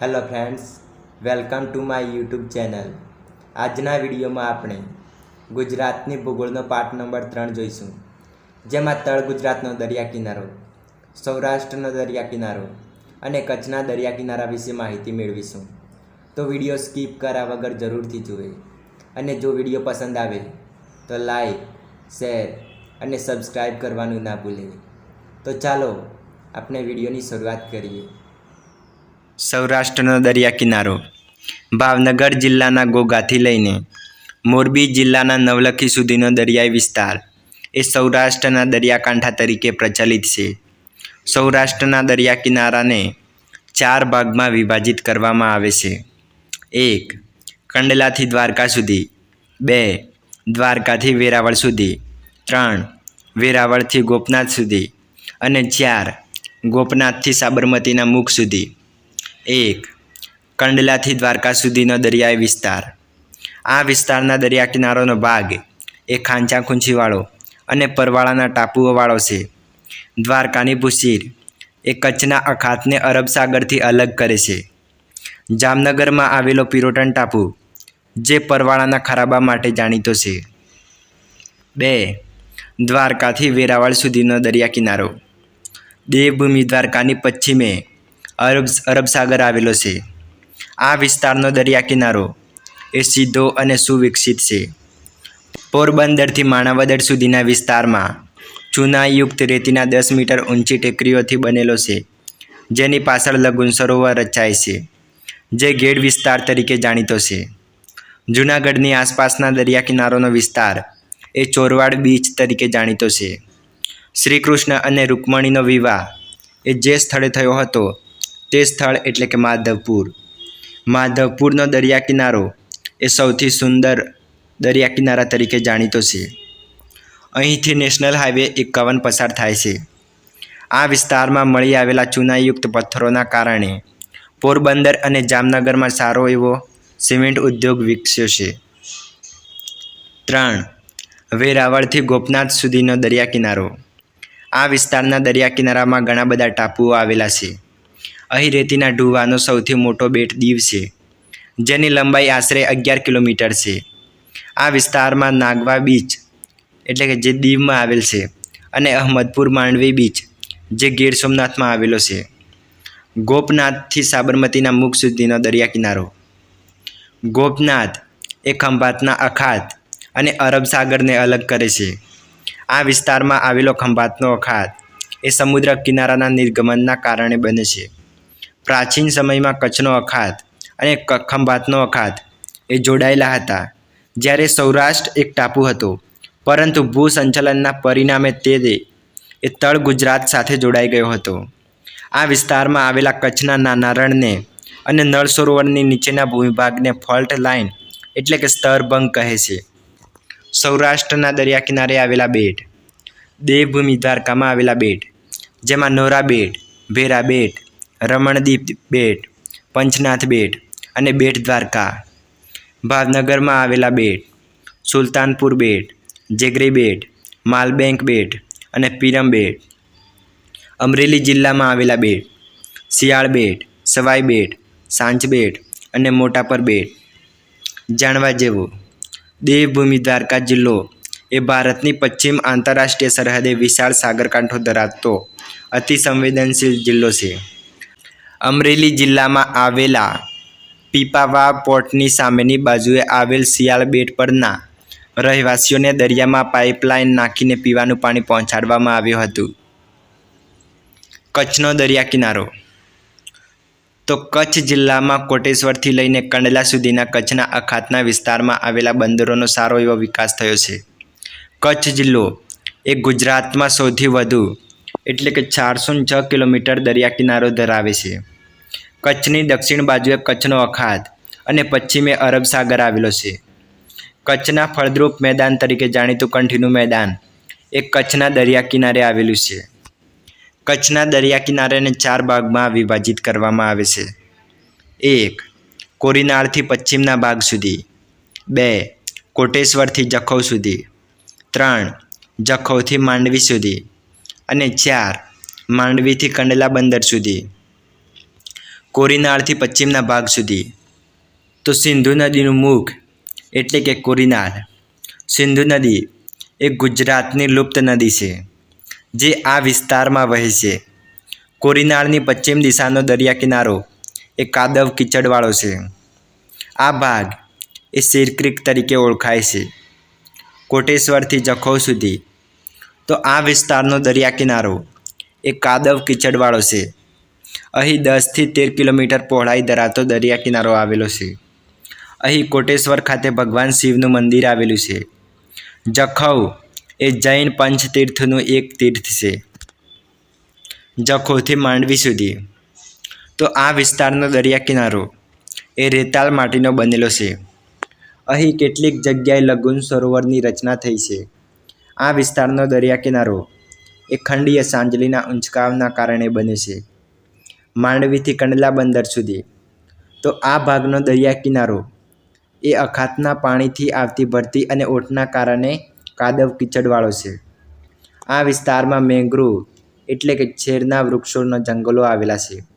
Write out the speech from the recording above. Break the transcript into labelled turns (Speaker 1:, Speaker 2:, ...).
Speaker 1: Hello friends welcome to my YouTube channel આજના વિડીયોમાં આપણે ગુજરાતની ભૂગોળનો પાઠ નંબર ત્રણ જોઈશું. જેમાં તળ ગુજરાતનો દરિયા કિનારો, સૌરાષ્ટ્રનો દરિયા કિનારો અને કચ્છના દરિયા કિનારા વિશે માહિતી મેળવીશું. તો વીડિયો સ્કીપ કર્યા વગર જરૂરથી જુએ. અને જો વીડિયો પસંદ આવે, તો લાઈક, શેર અને સબસ્ક્રાઈબ કરવાનું ના ભૂલે. તો ચાલો આપણે વિડીયોની શરૂઆત કરીએ. સૌરાષ્ટ્રનો દરિયા કિનારો. ભાવનગર જિલ્લાના ગોગાથી લઈને મોરબી જિલ્લાના નવલખી સુધીનો દરિયાઈ વિસ્તાર એ સૌરાષ્ટ્રના દરિયાકાંઠા તરીકે પ્રચલિત છે. સૌરાષ્ટ્રના દરિયા કિનારાને ચાર ભાગમાં વિભાજિત કરવામાં આવે છે. એક, કંડલાથી દ્વારકા સુધી. બે, દ્વારકાથી વેરાવળ સુધી. ત્રણ, વેરાવળથી ગોપનાથ સુધી. અને ચાર, ગોપનાથથી સાબરમતીના મુખ સુધી. એક, કંડલાથી દ્વારકા સુધીનો દરિયાઈ વિસ્તાર. આ વિસ્તારના દરિયા કિનારોનો ભાગ એ ખાંચા ખૂંચીવાળો અને પરવાળાના ટાપુઓવાળો છે. દ્વારકાની ભૂસીર એ કચ્છના અખાતને અરબ સાગરથી અલગ કરે છે. જામનગરમાં આવેલો પિરોટન ટાપુ જે પરવાળાના ખરાબા માટે જાણીતો છે. બે, દ્વારકાથી વેરાવળ સુધીનો દરિયા કિનારો. દેવભૂમિ દ્વારકાની પશ્ચિમે અરબ અરબ સાગર આવેલો છે. આ વિસ્તારનો દરિયા કિનારો એ સીધો અને સુવિકસિત છે. પોરબંદરથી માણાવદર સુધીના વિસ્તારમાં ચૂનાયુક્ત રેતીના દસ મીટર ઊંચી ટેકરીઓથી બનેલો છે, જેની પાછળ લઘુન સરોવર રચાય છે, જે ગેડ વિસ્તાર તરીકે જાણીતો છે. જૂનાગઢની આસપાસના દરિયા કિનારોનો વિસ્તાર એ ચોરવાડ બીચ તરીકે જાણીતો છે. શ્રી કૃષ્ણ અને રૂકમણીનો વિવાહ એ જે સ્થળે થયો હતો તે સ્થળ એટલે કે માધવપુર. માધવપુરનો દરિયા કિનારો એ સૌથી સુંદર દરિયા કિનારા તરીકે જાણીતો છે. અહીંથી નેશનલ હાઈવે એકાવન પસાર થાય છે. આ વિસ્તારમાં મળી આવેલા ચૂનાયુક્ત પથ્થરોના કારણે પોરબંદર અને જામનગરમાં સારો એવો સિમેન્ટ ઉદ્યોગ વિકસ્યો છે. ત્રણ, વેરાવળથી ગોપનાથ સુધીનો દરિયા કિનારો. આ વિસ્તારના દરિયા કિનારામાં ઘણા બધા ટાપુઓ આવેલા છે. અહીં રેતીના ઢૂવાનો સૌથી મોટો બેટ દીવ છે, જેની લંબાઈ આશરે અગિયાર કિલોમીટર છે. આ વિસ્તારમાં નાગવા બીચ એટલે કે જે દીવમાં આવેલ છે અને અહમદપુર માંડવી બીચ, જે ગીર સોમનાથમાં આવેલો છે. ગોપનાથથી સાબરમતીના મુખ સુધીનો દરિયા કિનારો. ગોપનાથ એ ખંભાતના અખાત અને અરબ સાગરને અલગ કરે છે. આ વિસ્તારમાં આવેલો ખંભાતનો અખાત એ સમુદ્ર કિનારાના નિર્ગમનના કારણે બને છે. પ્રાચીન સમયમાં કચ્છનો અખાત અને ખંભાતનો અખાત એ જોડાયેલા હતા. જ્યારે સૌરાષ્ટ્ર એક ટાપુ હતો, પરંતુ ભૂસંચલનના પરિણામે તે એ તળ ગુજરાત સાથે જોડાઈ ગયો હતો. આ વિસ્તારમાં આવેલા કચ્છના નાના રણને અને નળ સરોવરની નીચેના ભૂમિભાગને ફોલ્ટ લાઇન એટલે કે સ્તરભંગ કહે છે. સૌરાષ્ટ્રના દરિયા કિનારે આવેલા બેટ, દેવભૂમિ દ્વારકામાં આવેલા બેટ, જેમાં નોરા બેટ, ભેરા બેટ રમણદીપ બેટ, પંચનાથ બેટ અને બેટ દ્વારકા. ભાવનગરમાં આવેલા બેટ, સુલતાનપુર બેટ, જેગરી બેટ, માલબેંક બેટ અને પીરમ બેટ. અમરેલી જિલ્લામાં આવેલા બેટ, શિયાળ બેટ, સવાઈ બેટ સાંચ બેટ અને મોટાપર બેટ. જાણવા જેવું, દેવભૂમિ દ્વારકા જિલ્લો એ ભારતની પશ્ચિમ આંતરરાષ્ટ્રીય સરહદે વિશાળ સાગરકાંઠો ધરાવતો અતિ સંવેદનશીલ જિલ્લો છે. અમરેલી જિલ્લામાં આવેલા પીપાવા પોર્ટની સામેની બાજુએ આવેલ શિયાળ બેટ પરના રહેવાસીઓને દરિયામાં પાઇપલાઇન નાખીને પીવાનું પાણી પહોંચાડવામાં આવ્યું હતું. કચ્છનો દરિયા કિનારો. તો કચ્છ જિલ્લામાં કોટેશ્વરથી લઈને કંડલા સુધીના કચ્છના અખાતના વિસ્તારમાં આવેલા બંદરોનો સારો એવો વિકાસ થયો છે. કચ્છ જિલ્લો એ ગુજરાતમાં સૌથી વધુ એટલે કે ચારસો છ કિલોમીટર દરિયા કિનારો ધરાવે છે. કચ્છની દક્ષિણ બાજુએ કચ્છનો અખાત અને પશ્ચિમે અરબ સાગર આવેલો છે. કચ્છના ફળદ્રુપ મેદાન તરીકે જાણીતું કંઠીનું મેદાન એ કચ્છના દરિયા કિનારે આવેલું છે. કચ્છના દરિયા કિનારેને ચાર ભાગમાં વિભાજિત કરવામાં આવે છે. એક, કોરીનાળથી પશ્ચિમના ભાગ સુધી. બે, કોટેશ્વરથી જખૌ સુધી. ત્રણ, જખૌથી માંડવી સુધી. અને ચાર, માંડવીથી કંડલા બંદર સુધી. કોરીનાળથી પશ્ચિમના ભાગ સુધી. તો સિંધુ નદીનું મુખ એટલે કે કોરીનાળ. સિંધુ નદી એ ગુજરાતની લુપ્ત નદી છે, જે આ વિસ્તારમાં વહે છે. કોરીનાળની પશ્ચિમ દિશાનો દરિયા કિનારો એ કાદવ કીચડવાળો છે. આ ભાગ એ સિરક્રિક તરીકે ઓળખાય છે. કોટેશ્વરથી જખૌ સુધી. તો આ વિસ્તારનો દરિયા કિનારો એ કાદવ કીચડવાળો છે. અહીં દસથી તેર કિલોમીટર પહોળાઈ ધરાવતો દરિયા કિનારો આવેલો છે. અહીં કોટેશ્વર ખાતે ભગવાન શિવનું મંદિર આવેલું છે. જખૌ એ જૈન પંચતીર્થનું એક તીર્થ છે. જખૌથી માંડવી સુધી. તો આ વિસ્તારનો દરિયા કિનારો એ રેતાળ માટીનો બનેલો છે. અહીં કેટલીક જગ્યાએ લઘુન સરોવરની રચના થઈ છે. આ વિસ્તારનો દરિયા કિનારો એ ખંડીય સાંજલીના ઊંચકાવના કારણે બને છે. માંડવીથી કંડલા બંદર સુધી. તો આ ભાગનો દરિયા કિનારો. એ અખાતના પાણીથી આવતી ભરતી અને ઓઠના કારણે કાદવ કીચડવાળો છે. આ વિસ્તારમાં મેંગ્રુવ એટલે કે છેરના વૃક્ષોના જંગલો આવેલા છે.